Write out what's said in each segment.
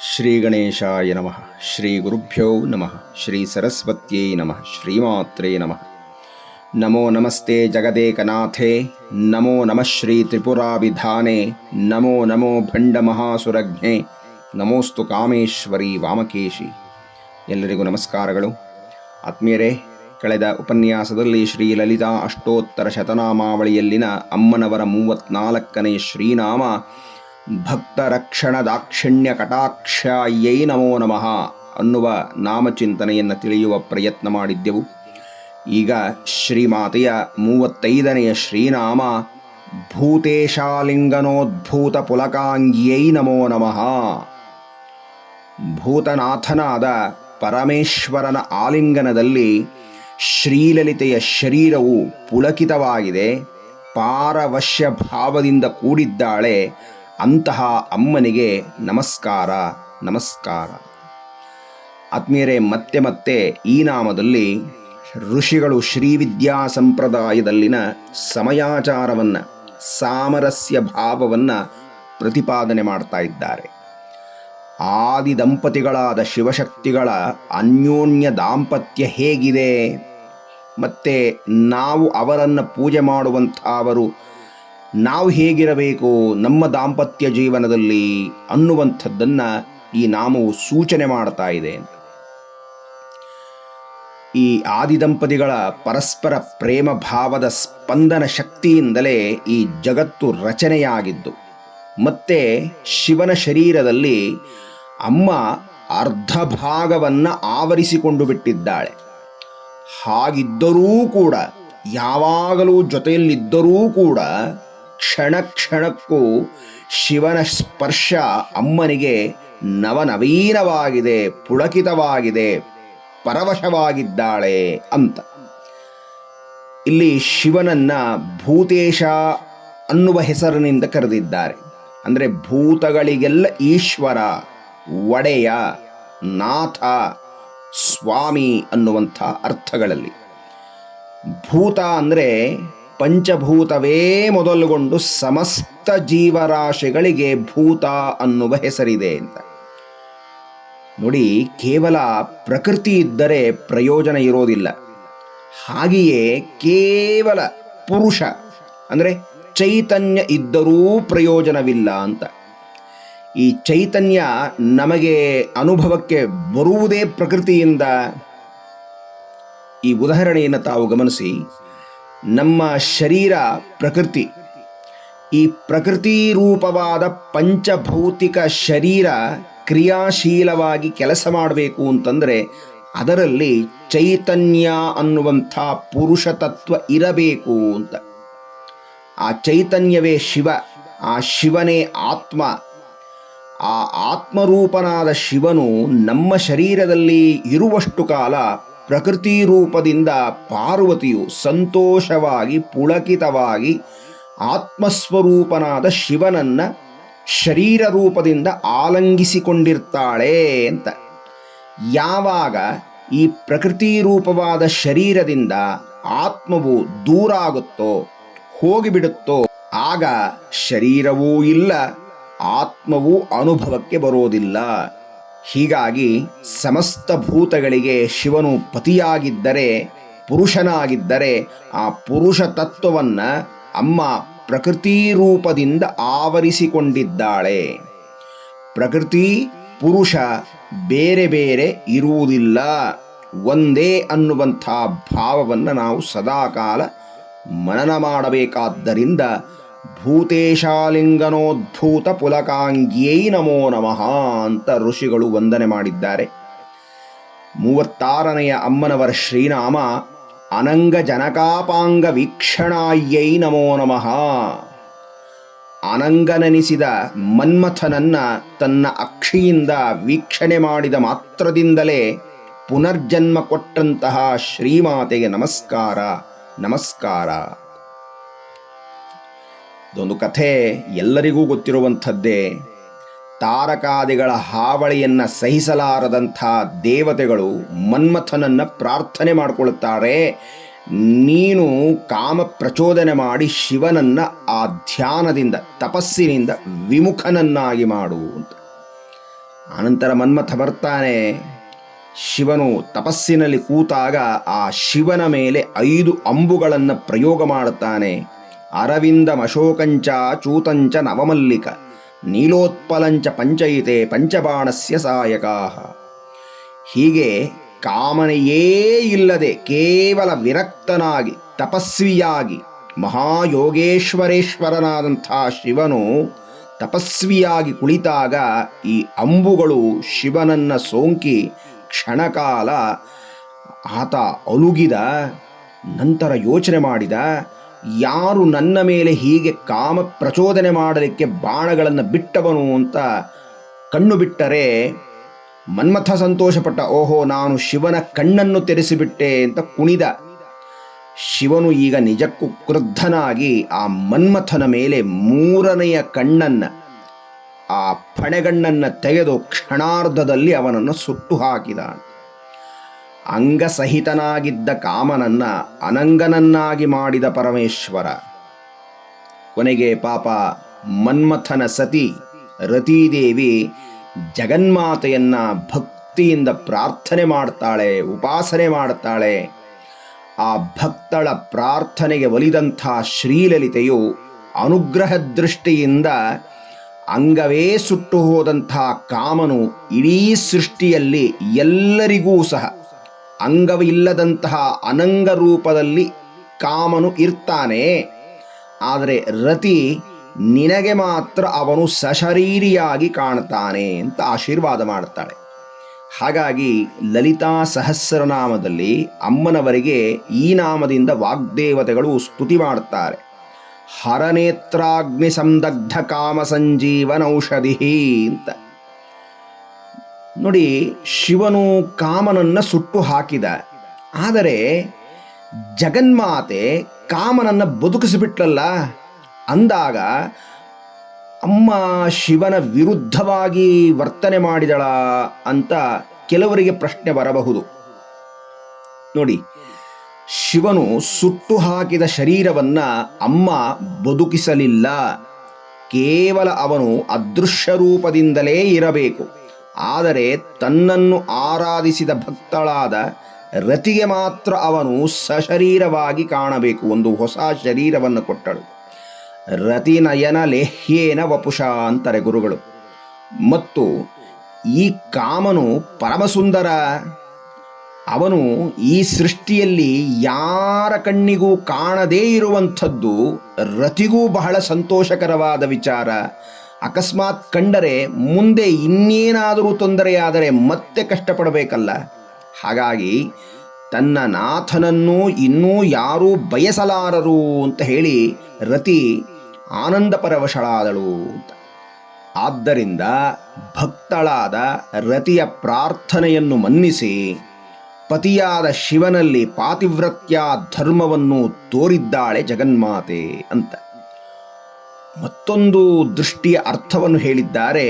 ಶ್ರೀ ಗಣೇಶಾಯ ನಮಃ ಶ್ರೀ ಗುರುಭ್ಯೋ ನಮಃ ಶ್ರೀ ಸರಸ್ವತ್ಯೈ ನಮಃ ಶ್ರೀಮಾತ್ರೇ ನಮಃ ನಮೋ ನಮಸ್ತೆ ಜಗದೇಕನಾಥೇ ನಮೋ ನಮಃ ಶ್ರೀ ತ್ರಿಪುರಾಭಿಧಾನೆ ನಮೋ ನಮೋ ಭಂಡ ಮಹಾಸುರಜ್ಞೆ ನಮೋಸ್ತು ಕಾಮೇಶ್ವರಿ ವಾಮಕೇಶಿ ಎಲ್ಲರಿಗೂ ನಮಸ್ಕಾರಗಳು. ಆತ್ಮೀಯರೇ, ಕಳೆದ ಉಪನ್ಯಾಸದಲ್ಲಿ ಶ್ರೀ ಲಲಿತಾ ಅಷ್ಟೋತ್ತರ ಶತನಾಮಾವಳಿಯಲ್ಲಿನ ಅಮ್ಮನವರ ಮೂವತ್ನಾಲ್ಕನೇ ಶ್ರೀನಾಮ ಭಕ್ತರಕ್ಷಣ ದಾಕ್ಷಿಣ್ಯ ಕಟಾಕ್ಷಯೈ ನಮೋ ನಮಃ ಅನ್ನುವ ನಾಮಚಿಂತನೆಯನ್ನು ತಿಳಿಯುವ ಪ್ರಯತ್ನ ಮಾಡಿದ್ದೆವು. ಈಗ ಶ್ರೀಮಾತೆಯ ಮೂವತ್ತೈದನೆಯ ಶ್ರೀನಾಮ ಭೂತೇಶಾಲಿಂಗನೋದ್ಭೂತ ಪುಲಕಾಂಗ್ಯೈ ನಮೋ ನಮಃ. ಭೂತನಾಥನಾದ ಪರಮೇಶ್ವರನ ಆಲಿಂಗನದಲ್ಲಿ ಶ್ರೀಲಲಿತೆಯ ಶರೀರವು ಪುಲಕಿತವಾಗಿದೆ. ಪಾರವಶ್ಯ ಭಾವದಿಂದ ಕೂಡಿದ್ದಾಳೆ. ಅಂತಹ ಅಮ್ಮನಿಗೆ ನಮಸ್ಕಾರ ನಮಸ್ಕಾರ. ಆತ್ಮೀಯರೇ, ಮತ್ತೆ ಮತ್ತೆ ಈ ನಾಮದಲ್ಲಿ ಋಷಿಗಳು ಶ್ರೀವಿದ್ಯಾ ಸಂಪ್ರದಾಯದಲ್ಲಿನ ಸಮಯಾಚಾರವನ್ನು, ಸಾಮರಸ್ಯ ಭಾವವನ್ನು ಪ್ರತಿಪಾದನೆ ಮಾಡ್ತಾ ಇದ್ದಾರೆ. ಆದಿ ದಂಪತಿಗಳಾದ ಶಿವಶಕ್ತಿಗಳ ಅನ್ಯೋನ್ಯ ದಾಂಪತ್ಯ ಹೇಗಿದೆ? ಮತ್ತು ನಾವು ಅವರನ್ನು ಪೂಜೆ ಮಾಡುವಂಥವರು ನಾವು ಹೇಗಿರಬೇಕು ನಮ್ಮ ದಾಂಪತ್ಯ ಜೀವನದಲ್ಲಿ ಅನ್ನುವಂಥದ್ದನ್ನು ಈ ನಾಮವು ಸೂಚನೆ ಮಾಡ್ತಾ ಇದೆ ಈ ಆದಿ ದಂಪತಿಗಳ ಪರಸ್ಪರ ಪ್ರೇಮ ಭಾವದ ಸ್ಪಂದನ ಶಕ್ತಿಯಿಂದಲೇ ಈ ಜಗತ್ತು ರಚನೆಯಾಗಿದ್ದು, ಮತ್ತೆ ಶಿವನ ಶರೀರದಲ್ಲಿ ಅಮ್ಮ ಅರ್ಧ ಭಾಗವನ್ನು ಆವರಿಸಿಕೊಂಡು ಬಿಟ್ಟಿದ್ದಾಳೆ. ಹಾಗಿದ್ದರೂ ಕೂಡ, ಯಾವಾಗಲೂ ಜೊತೆಯಲ್ಲಿದ್ದರೂ ಕೂಡ ಕ್ಷಣ ಕ್ಷಣಕ್ಕೂ ಶಿವನ ಸ್ಪರ್ಶ ಅಮ್ಮನಿಗೆ ನವನವೀನವಾಗಿದೆ, ಪುಳಕಿತವಾಗಿದೆ, ಪರವಶವಾಗಿದ್ದಾಳೆ ಅಂತ. ಇಲ್ಲಿ ಶಿವನನ್ನ ಭೂತೇಶ ಅನ್ನುವ ಹೆಸರಿನಿಂದ ಕರೆದಿದ್ದಾರೆ. ಅಂದರೆ ಭೂತಗಳಿಗೆಲ್ಲ ಈಶ್ವರ, ಒಡೆಯ, ನಾಥ, ಸ್ವಾಮಿ ಅನ್ನುವಂಥ ಅರ್ಥಗಳಲ್ಲಿ. ಭೂತ ಅಂದರೆ ಪಂಚಭೂತವೇ ಮೊದಲುಗೊಂಡು ಸಮಸ್ತ ಜೀವರಾಶಿಗಳಿಗೆ ಭೂತ ಅನ್ನುವ ಹೆಸರಿದೆ ಅಂತ. ನೋಡಿ, ಕೇವಲ ಪ್ರಕೃತಿ ಇದ್ದರೆ ಪ್ರಯೋಜನ ಇರೋದಿಲ್ಲ. ಹಾಗೆಯೇ ಕೇವಲ ಪುರುಷ, ಅಂದರೆ ಚೈತನ್ಯ ಇದ್ದರೂ ಪ್ರಯೋಜನವಿಲ್ಲ ಅಂತ. ಈ ಚೈತನ್ಯ ನಮಗೆ ಅನುಭವಕ್ಕೆ ಬರುವುದೇ ಪ್ರಕೃತಿಯಿಂದ. ಈ ಉದಾಹರಣೆಯನ್ನು ತಾವು ಗಮನಿಸಿ. ನಮ್ಮ ಶರೀರ ಪ್ರಕೃತಿ. ಈ ಪ್ರಕೃತಿ ರೂಪವಾದ ಪಂಚಭೌತಿಕ ಶರೀರ ಕ್ರಿಯಾಶೀಲವಾಗಿ ಕೆಲಸ ಮಾಡಬೇಕು ಅಂತಂದರೆ ಅದರಲ್ಲಿ ಚೈತನ್ಯ ಅನ್ನುವಂಥ ಪುರುಷ ತತ್ವ ಇರಬೇಕು ಅಂತ. ಆ ಚೈತನ್ಯವೇ ಶಿವ, ಆ ಶಿವನೇ ಆತ್ಮ. ಆ ಆತ್ಮರೂಪನಾದ ಶಿವನು ನಮ್ಮ ಶರೀರದಲ್ಲಿ ಇರುವಷ್ಟು ಕಾಲ ಪ್ರಕೃತಿ ರೂಪದಿಂದ ಪಾರ್ವತಿಯು ಸಂತೋಷವಾಗಿ, ಪುಳಕಿತವಾಗಿ ಆತ್ಮಸ್ವರೂಪನಾದ ಶಿವನನ್ನ ಶರೀರ ರೂಪದಿಂದ ಆಲಂಗಿಸಿಕೊಂಡಿರ್ತಾಳೆ ಅಂತ. ಯಾವಾಗ ಈ ಪ್ರಕೃತಿ ರೂಪವಾದ ಶರೀರದಿಂದ ಆತ್ಮವು ದೂರ ಆಗುತ್ತೋ ಹೋಗಿಬಿಡುತ್ತೋ, ಆಗ ಶರೀರವೂ ಇಲ್ಲ, ಆತ್ಮವೂ ಅನುಭವಕ್ಕೆ ಬರೋದಿಲ್ಲ. ಹೀಗಾಗಿ ಸಮಸ್ತ ಭೂತಗಳಿಗೆ ಶಿವನು ಪತಿಯಾಗಿದ್ದರೆ, ಪುರುಷನಾಗಿದ್ದರೆ ಆ ಪುರುಷ ತತ್ವವನ್ನ ಅಮ್ಮ ಪ್ರಕೃತಿ ರೂಪದಿಂದ ಆವರಿಸಿಕೊಂಡಿದ್ದಾಳೆ. ಪ್ರಕೃತಿ, ಪುರುಷ ಬೇರೆ ಬೇರೆ ಇರುವುದಿಲ್ಲ. ಒಂದೇ ಅನ್ನುವಂಥ ಭಾವವನ್ನು ನಾವು ಸದಾಕಾಲ ಮನನ ಮಾಡಬೇಕಾದ್ದರಿಂದ ಭೂತೇಶಾಲಿಂಗನೋದ್ಭೂತ ಪುಲಕಾಂಗ್ಯೈ ನಮೋ ನಮಃ ಅಂತ ಋಷಿಗಳು ವಂದನೆ ಮಾಡಿದ್ದಾರೆ. ಮೂವತ್ತಾರನೆಯ ಅಮ್ಮನವರ ಶ್ರೀನಾಮ ಅನಂಗ ಜನಕಾಪಾಂಗ ವೀಕ್ಷಣಾಯ್ಯೈ ನಮೋ ನಮಃ. ಅನಂಗನೆನಿಸಿದ ಮನ್ಮಥನನ್ನ ತನ್ನ ಅಕ್ಷಿಯಿಂದ ವೀಕ್ಷಣೆ ಮಾಡಿದ ಮಾತ್ರದಿಂದಲೇ ಪುನರ್ಜನ್ಮ ಕೊಟ್ಟಂತಹ ಶ್ರೀಮಾತೆಗೆ ನಮಸ್ಕಾರ ನಮಸ್ಕಾರ. ಇದೊಂದು ಕಥೆ ಎಲ್ಲರಿಗೂ ಗೊತ್ತಿರುವಂಥದ್ದೇ. ತಾರಕಾದಿಗಳ ಹಾವಳಿಯನ್ನು ಸಹಿಸಲಾರದಂಥ ದೇವತೆಗಳು ಮನ್ಮಥನನ್ನ ಪ್ರಾರ್ಥನೆ ಮಾಡಿಕೊಳ್ಳುತ್ತಾರೆ ನೀನು ಕಾಮ ಪ್ರಚೋದನೆ ಮಾಡಿ ಶಿವನನ್ನ ಆ ಧ್ಯಾನದಿಂದ, ತಪಸ್ಸಿನಿಂದ ವಿಮುಖನನ್ನಾಗಿ ಮಾಡು ಅಂತ. ಆನಂತರ ಮನ್ಮಥ ಬರ್ತಾನೆ. ಶಿವನು ತಪಸ್ಸಿನಲ್ಲಿ ಕೂತಾಗ ಆ ಶಿವನ ಮೇಲೆ ಐದು ಅಂಬುಗಳನ್ನು ಪ್ರಯೋಗ ಮಾಡುತ್ತಾನೆ. ಅರವಿಂದ ಮಶೋಕಂಚ ಚೂತಂಚ ನವಮಲ್ಲಿಕ, ನೀಲೋತ್ಪಲಂಚ ಪಂಚಯಿತೆ ಪಂಚಬಾಣಸ್ಯ ಸಾಯಕಾ ಹೀಗೆ ಕಾಮನೆಯೇ ಇಲ್ಲದೆ ಕೇವಲ ವಿರಕ್ತನಾಗಿ, ತಪಸ್ವಿಯಾಗಿ, ಮಹಾಯೋಗೇಶ್ವರೇಶ್ವರನಾದಂಥ ಶಿವನು ತಪಸ್ವಿಯಾಗಿ ಕುಳಿತಾಗ ಈ ಅಂಬುಗಳು ಶಿವನನ್ನ ಸೋಂಕಿ ಕ್ಷಣಕಾಲ ಆತ ಅಲುಗಿದ, ನಂತರ ಯೋಚನೆ ಮಾಡಿದ ಯಾರು ನನ್ನ ಮೇಲೆ ಹೀಗೆ ಕಾಮ ಪ್ರಚೋದನೆ ಮಾಡಲಿಕ್ಕೆ ಬಾಣಗಳನ್ನು ಬಿಟ್ಟವನು ಅಂತ ಕಣ್ಣು ಬಿಟ್ಟರೆ ಮನ್ಮಥ ಸಂತೋಷಪಟ್ಟ, ಓಹೋ, ನಾನು ಶಿವನ ಕಣ್ಣನ್ನು ತೆರೆಸಿಬಿಟ್ಟೆ ಅಂತ ಕುಣಿದ. ಶಿವನು ಈಗ ನಿಜಕ್ಕೂ ಕ್ರುದ್ಧನಾಗಿ ಆ ಮನ್ಮಥನ ಮೇಲೆ ಮೂರನೆಯ ಕಣ್ಣನ್ನು, ಆ ಫಣೆಗಣ್ಣನ್ನು ತೆಗೆದು ಕ್ಷಣಾರ್ಧದಲ್ಲಿ ಅವನನ್ನು ಸುಟ್ಟು ಹಾಕಿದ ಅಂಗಸಹಿತನಾಗಿದ್ದ ಕಾಮನನ್ನ ಅನಂಗನನ್ನಾಗಿ ಮಾಡಿದ ಪರಮೇಶ್ವರ. ಕೊನೆಗೆ ಪಾಪ ಮನ್ಮಥನ ಸತಿ ರತೀದೇವಿ ಜಗನ್ಮಾತೆಯನ್ನ ಭಕ್ತಿಯಿಂದ ಪ್ರಾರ್ಥನೆ ಮಾಡ್ತಾಳೆ, ಉಪಾಸನೆ ಮಾಡ್ತಾಳೆ. ಆ ಭಕ್ತಳ ಪ್ರಾರ್ಥನೆಗೆ ಒಲಿದಂಥ ಶ್ರೀಲಲಿತೆಯು ಅನುಗ್ರಹ ದೃಷ್ಟಿಯಿಂದ ಅಂಗವೇ ಸುಟ್ಟು ಹೋದಂಥ ಕಾಮನು ಇಡೀ ಸೃಷ್ಟಿಯಲ್ಲಿ ಎಲ್ಲರಿಗೂ ಸಹ ಅಂಗವಿಲ್ಲದಂತಹ ಅನಂಗ ರೂಪದಲ್ಲಿ ಕಾಮನು ಇರ್ತಾನೆ. ಆದರೆ ರತಿ ನಿನಗೆ ಮಾತ್ರ ಅವನು ಸಶರೀರಿಯಾಗಿ ಕಾಣ್ತಾನೆ ಅಂತ ಆಶೀರ್ವಾದ ಮಾಡ್ತಾಳೆ. ಹಾಗಾಗಿ ಲಲಿತಾ ಸಹಸ್ರನಾಮದಲ್ಲಿ ಅಮ್ಮನವರಿಗೆ ಈ ನಾಮದಿಂದ ವಾಗ್ದೇವತೆಗಳು ಸ್ತುತಿ ಮಾಡುತ್ತಾರೆ ಹರನೇತ್ರಾಗ್ನಿ ಸಂದಗ್ಧ ಕಾಮ ಸಂಜೀವನೌಷಧಿ ಅಂತ. ನೋಡಿ, ಶಿವನು ಕಾಮನನ್ನ ಸುಟ್ಟು ಹಾಕಿದ. ಆದರೆ ಜಗನ್ಮಾತೆ ಕಾಮನನ್ನ ಬದುಕಿಸಿಬಿಟ್ಲಲ್ಲ? ಅಂದಾಗ ಅಮ್ಮ ಶಿವನ ವಿರುದ್ಧವಾಗಿ ವರ್ತನೆ ಮಾಡಿದಳ ಅಂತ ಕೆಲವರಿಗೆ ಪ್ರಶ್ನೆ ಬರಬಹುದು. ನೋಡಿ, ಶಿವನು ಸುಟ್ಟು ಹಾಕಿದ ಶರೀರವನ್ನ ಅಮ್ಮ ಬದುಕಿಸಲಿಲ್ಲ. ಕೇವಲ ಅವನು ಅದೃಶ್ಯ ರೂಪದಿಂದಲೇ ಇರಬೇಕು. ಆದರೆ ತನ್ನನ್ನು ಆರಾಧಿಸಿದ ಭಕ್ತಳಾದ ರತಿಗೆ ಮಾತ್ರ ಅವನು ಸಶರೀರವಾಗಿ ಕಾಣಬೇಕು ಒಂದು ಹೊಸ ಶರೀರವನ್ನು ಕೊಟ್ಟಳು. ರತಿನಯನ ಲೇಹ್ಯೇನ ವಪುಷ ಅಂತಾರೆ ಗುರುಗಳು. ಮತ್ತು ಈ ಕಾಮನು ಪರಮಸುಂದರ. ಅವನು ಈ ಸೃಷ್ಟಿಯಲ್ಲಿ ಯಾರ ಕಣ್ಣಿಗೂ ಕಾಣದೇ ಇರುವಂಥದ್ದು ರತಿಗೂ ಬಹಳ ಸಂತೋಷಕರವಾದ ವಿಚಾರ. ಅಕಸ್ಮಾತ್ ಕಂಡರೆ ಮುಂದೆ ಇನ್ನೇನಾದರೂ ತೊಂದರೆಯಾದರೆ ಮತ್ತೆ ಕಷ್ಟಪಡಬೇಕಲ್ಲ. ಹಾಗಾಗಿ ತನ್ನ ನಾಥನನ್ನು ಇನ್ನೂ ಯಾರೂ ಬಯಸಲಾರರು ಅಂತ ಹೇಳಿ ರತಿ ಆನಂದ ಪರವಶಳಾದಳು ಅಂತ. ಆದ್ದರಿಂದ ಭಕ್ತಳಾದ ರತಿಯ ಪ್ರಾರ್ಥನೆಯನ್ನು ಮನ್ನಿಸಿ ಪತಿಯಾದ ಶಿವನಲ್ಲಿ ಪಾತಿವ್ರತ್ಯ ಧರ್ಮವನ್ನು ತೋರಿದ್ದಾಳೆ ಜಗನ್ಮಾತೆ ಅಂತ. ಮತ್ತೊಂದು ದೃಷ್ಟಿಯ ಅರ್ಥವನ್ನು ಹೇಳಿದ್ದಾರೆ.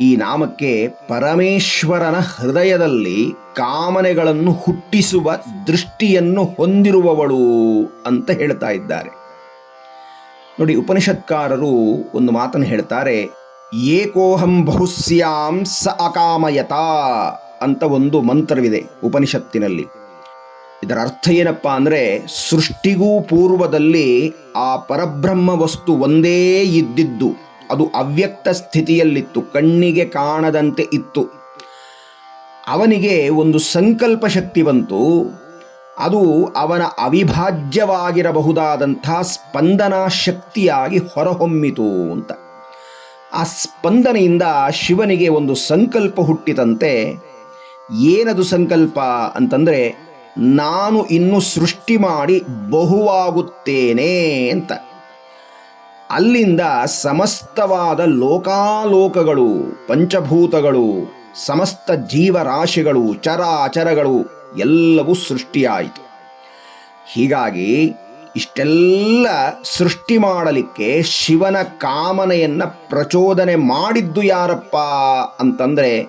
ಈ ನಾಮಕ್ಕೆ ಪರಮೇಶ್ವರನ ಹೃದಯದಲ್ಲಿ ಕಾಮನೆಗಳನ್ನು ಹುಟ್ಟಿಸುವ ದೃಷ್ಟಿಯನ್ನು ಹೊಂದಿರುವವಳು ಅಂತ ಹೇಳ್ತಾ ಇದ್ದಾರೆ. ನೋಡಿ, ಉಪನಿಷತ್ಕಾರರು ಒಂದು ಮಾತನ್ನು ಹೇಳ್ತಾರೆ ಏಕೋಹಂ ಬಹುಸ್ಯಾಂ ಸ ಅಕಾಮಯತ ಅಂತ ಒಂದು ಮಂತ್ರವಿದೆ ಉಪನಿಷತ್ತಿನಲ್ಲಿ. ಇದರ ಅರ್ಥ ಏನಪ್ಪಾ ಅಂದ್ರೆ ಸೃಷ್ಟಿಗೂ ಪೂರ್ವದಲ್ಲಿ ಆ ಪರಬ್ರಹ್ಮ ವಸ್ತು ಒಂದೇ ಇದ್ದಿದ್ದು. ಅದು ಅವ್ಯಕ್ತ ಸ್ಥಿತಿಯಲ್ಲಿತ್ತು, ಕಣ್ಣಿಗೆ ಕಾಣದಂತೆ ಇತ್ತು. ಅವನಿಗೆ ಒಂದು ಸಂಕಲ್ಪ ಶಕ್ತಿ ಬಂತು. ಅದು ಅವನ ಅವಿಭಾಜ್ಯವಾಗಿರಬಹುದಾದಂಥ ಸ್ಪಂದನಾ ಶಕ್ತಿಯಾಗಿ ಹೊರಹೊಮ್ಮಿತು ಅಂತ. ಆ ಸ್ಪಂದನೆಯಿಂದ ಶಿವನಿಗೆ ಒಂದು ಸಂಕಲ್ಪ ಹುಟ್ಟಿತಂತೆ. ಏನದು ಸಂಕಲ್ಪ ಅಂತಂದ್ರೆ ನಾನು ಇನ್ನು ಸೃಷ್ಟಿ ಮಾಡಿ ಬಹುವಾಗುತ್ತೇನೆ ಅಂತ. ಅಲ್ಲಿಂದ ಸಮಸ್ತವಾದ ಲೋಕಾಲೋಕಗಳು, ಪಂಚಭೂತಗಳು, ಸಮಸ್ತ ಜೀವರಾಶಿಗಳು, ಚರಾಚರಗಳು ಎಲ್ಲವೂ ಸೃಷ್ಟಿಯಾಯಿತು. ಹೀಗಾಗಿ ಇಷ್ಟೆಲ್ಲ ಸೃಷ್ಟಿ ಮಾಡಲಿಕ್ಕೆ ಶಿವನ ಕಾಮನೆಯನ್ನು ಪ್ರಚೋದನೆ ಮಾಡಿದ್ದು ಯಾರಪ್ಪ ಅಂತಂದ್ರೆ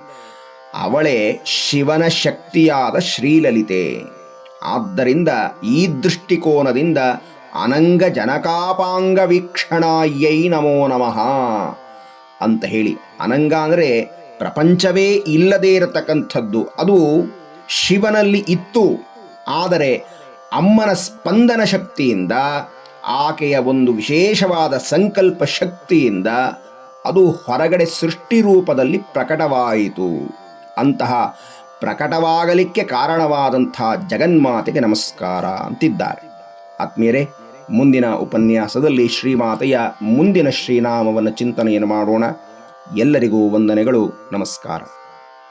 ಅವಳೇ ಶಿವನ ಶಕ್ತಿಯಾದ ಶ್ರೀಲಲಿತೆ. ಆದ್ದರಿಂದ ಈ ದೃಷ್ಟಿಕೋನದಿಂದ ಅನಂಗ ಜನಕಾಪಾಂಗ ವೀಕ್ಷಣಾಯೈ ನಮೋ ನಮಃ ಅಂತ ಹೇಳಿ. ಅನಂಗ ಅಂದರೆ ಪ್ರಪಂಚವೇ ಇಲ್ಲದೇ ಇರತಕ್ಕಂಥದ್ದು. ಅದು ಶಿವನಲ್ಲಿ ಇತ್ತು. ಆದರೆ ಅಮ್ಮನ ಸ್ಪಂದನ ಶಕ್ತಿಯಿಂದ, ಆಕೆಯ ಒಂದು ವಿಶೇಷವಾದ ಸಂಕಲ್ಪ ಶಕ್ತಿಯಿಂದ ಅದು ಹೊರಗಡೆ ಸೃಷ್ಟಿ ರೂಪದಲ್ಲಿ ಪ್ರಕಟವಾಯಿತು. ಅಂತಹ ಪ್ರಕಟವಾಗಲಿಕ್ಕೆ ಕಾರಣವಾದಂಥ ಜಗನ್ಮಾತೆಗೆ ನಮಸ್ಕಾರ ಅಂತಿದ್ದಾರೆ. ಆತ್ಮೀಯರೇ, ಮುಂದಿನ ಉಪನ್ಯಾಸದಲ್ಲಿ ಶ್ರೀಮಾತೆಯ ಮುಂದಿನ ಶ್ರೀನಾಮವನ್ನು ಚಿಂತನೆಯನ್ನು ಮಾಡೋಣ. ಎಲ್ಲರಿಗೂ ವಂದನೆಗಳು, ನಮಸ್ಕಾರ.